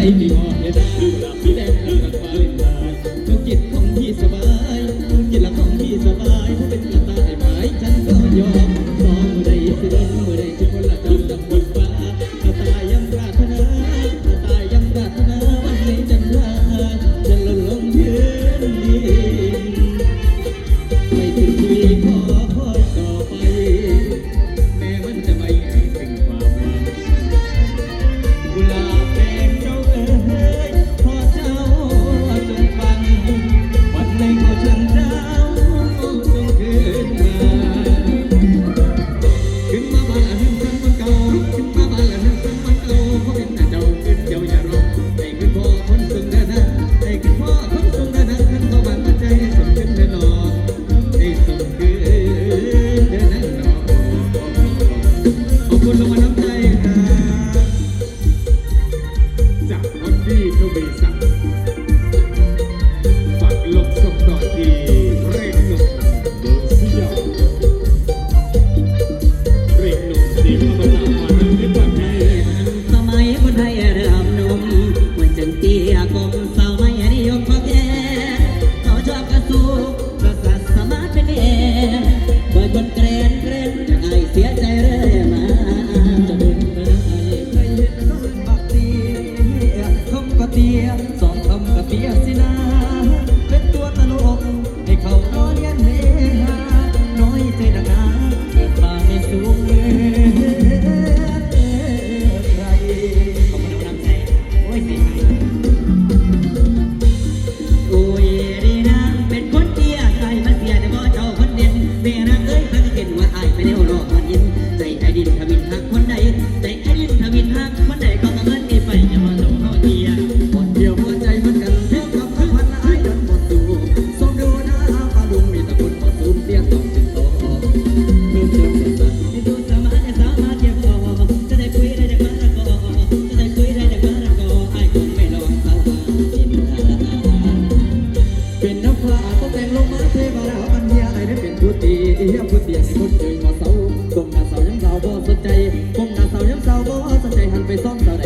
Maybe. together, take it far. ตกแต่งลงมาเทวราปัญญาไอ้ได้เป็นผู้ตีเอี้ยผู้ตียให้คนเจอมาเศร้าก้มหน้าเศร้ายังเศร้าบ่สนใจก้มหน้าเศร้ายังเศร้าบ่สนใจหันไปซ่อมเศร้าใด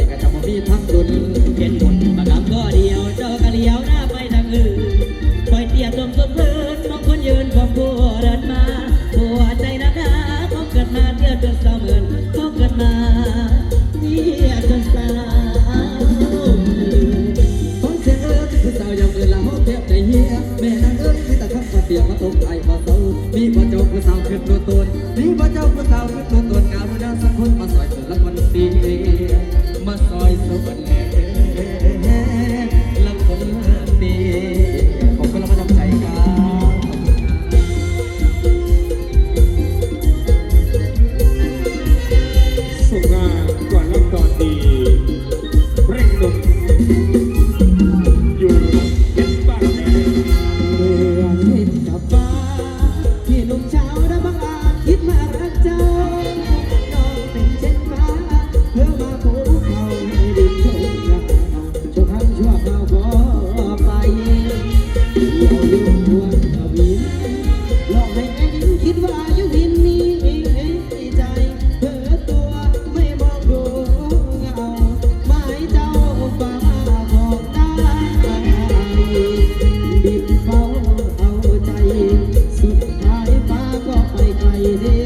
বাইরে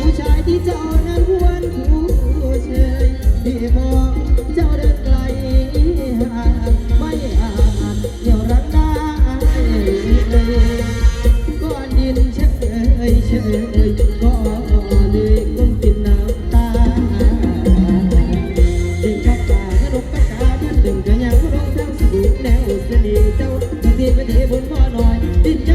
ผู้ชายที่เจ้านั้นควรคู่เชยที่มองเจ้าเดินไกลห่างไม่อาจเดี่ยวรักได้ก้อนดินเชยเชยก็เลยก้มกินน้ำตาเด็กกับตาขนมกับตาเดินดึงกันยังก็ร้องทั้งสูงแนวเสน่ห์เจ้าที่เป็นเหตุญลพ่อหน่อยดิน